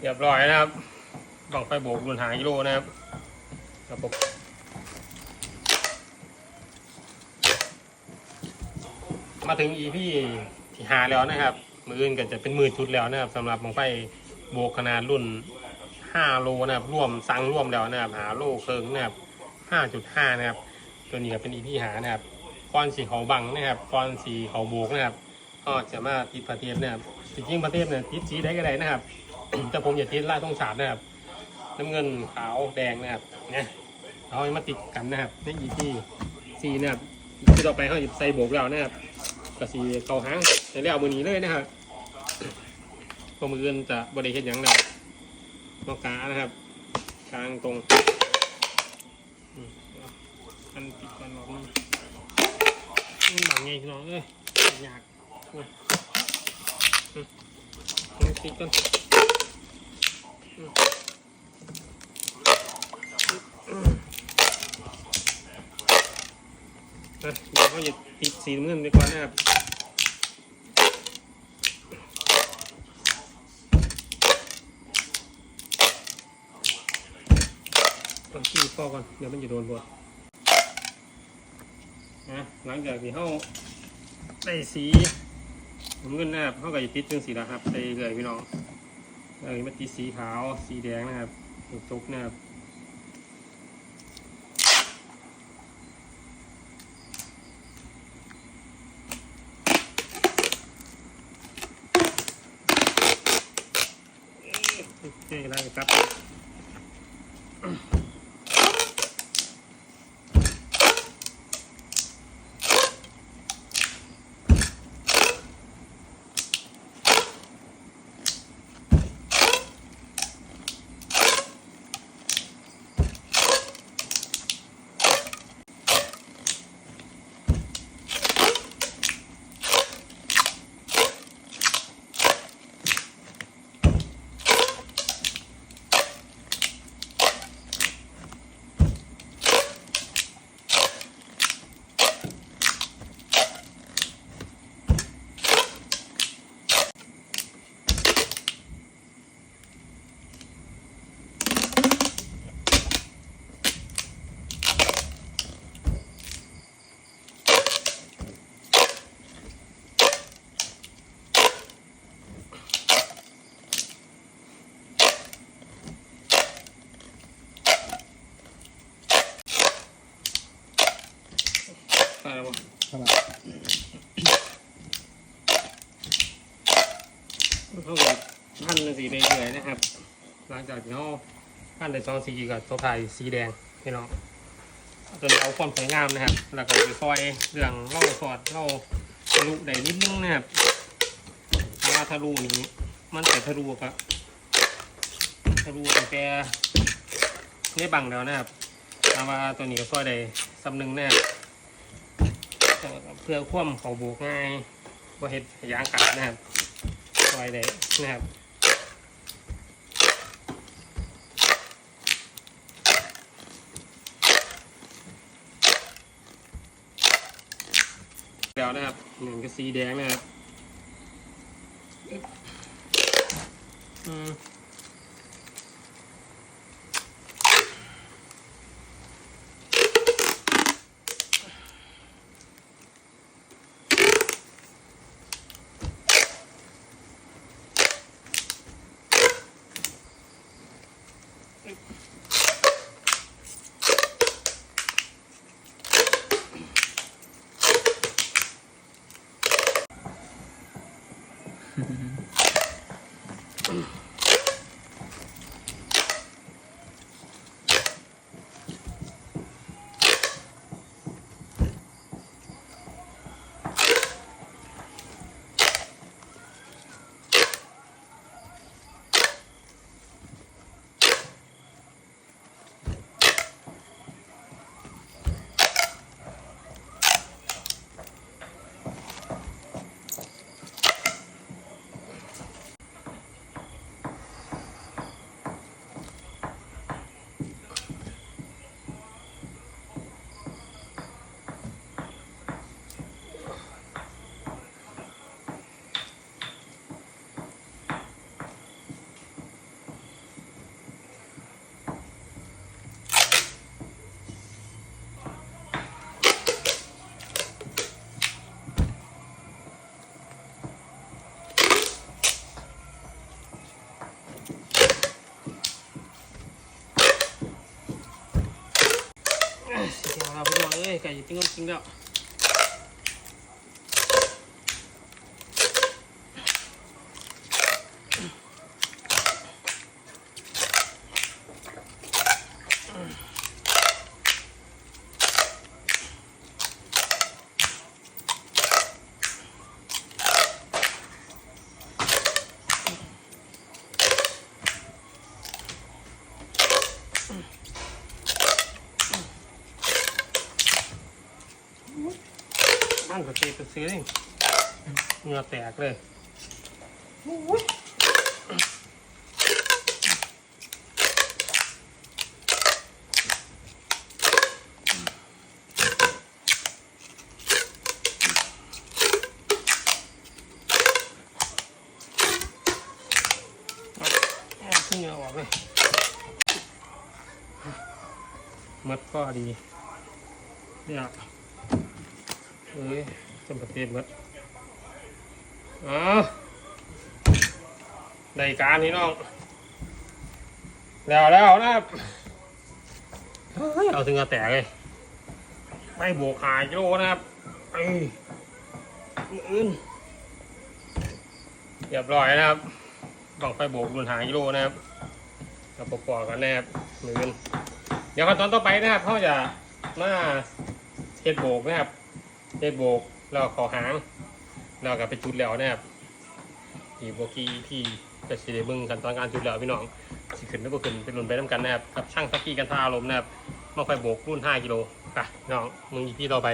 เรียบร้อยนะครับบังไฟโบกรุ่นหากิโลนะครับระบบมาถึง EP ที่หาแล้วนะครับ มืออื่นก็จะเป็นมือชุดแล้วนะครับสำหรับบังไฟโบกขนาดรุ่น 5 โลนะครับร่วมสั่งร่วมแล้วนะครับหาโลเคิงนะครับ 5.5 นะครับ ตัวนี้ก็เป็น EP หานะครับก้อนสีเขาบังนะครับก้อนสีเขาโบกนะครับก็จะมาติดประเทศนะครับจริงๆประเทศเนี่ยติดสีได้ก็ได้นะครับ แต่ผมอย่าติดลายต้องสาดนะครับ น้ำเงินขาวแดงนะครับเนี่ยเราให้มาติดกันนะครับในอีที่สีนะครับที่ต่อไปเขาจะใส่โบกแล้วนะครับกระสีเกาหางใส่แล้วมือนี้เลยนะครับพอมืออื่นจะบริเฮ็ดหยังแล้วนอกกานะครับกลางตรงมันติดกันหรอมันบังไงน้องเอ้ยยากมอืมเอาติดกัน เดี๋ยวก็จะติดสีน้ำเงินไปก่อนนะครับต้องขี้พอก่อน เดี๋ยวมันจะโดนบดนะหลังจากที่เข้าได้สีน้ำเงินนะครับเขาก็จะติดเป็นสีแล้วครับใส่เลยพี่น้อง เออมาติดสีขาว สีแดงนะครับจุกนะครับนี่ได้ครับ เขาก็พันสีเรื่อยนะครับ หลังจากที่เขาพันในสองสีกับตัวไทยสีแดงพี่น้องจนเอาความสวยงามนะครับ แล้วก็ไปคอยเรื่องเล่าสอดเล่าทะลุได้นิดนึงนะครับเพราะว่าทะลุนี้มันแต่ทะลุกับทะลุแต่แกได้บังแล้วนะครับแต่ว่าตัวนี้ก็ซอยได้สำนึงนะครับเพื่อคว่ำเขาโบกง่ายว่าเห็ดยางกัดนะครับ อยได้นะครับแล้วนะครับหนึ่งกับสีแดงนะครับอืม Mm-hmm. ไก่ปิ้งกั นจริงแล้วบ้านก็เตะไปซื้อนี่เหงื่อแตกเลยเหงื่อออกเลยมัดก็ดีเนี่ย เอ้ยจำปะเต็มหมดอ๋อในการนี้น้อง แล้วแล้วนะครับเอาถึงกระแตกเลยไม่บวกหายโลนะครับไอ้ยมืออื่นเรียบร้อยนะครับต้องไปโบกรุนหายโลนะครับเราประกอบกันนะครับมือนเดี๋ยวขั้นตอนต่อไปนะครับเขาจะมาเฮ็ดโบกนะครับ ได้โบกแล้วขอหางแล้วก็ไปจุดแล้วนะครับทีโบกี้ที่จะสีเบึงกันตอนการจุดแล้วพี่น้องสิขึ้นหรือบ่ขึ้นเป็นรุ่นไปนํกันนะครับกับช่างทักกี้กันท่าอารมณ์นะครับมาไฟโบกรุ่น 5 กิโลไปน้องมึงอีพี่ต่อไป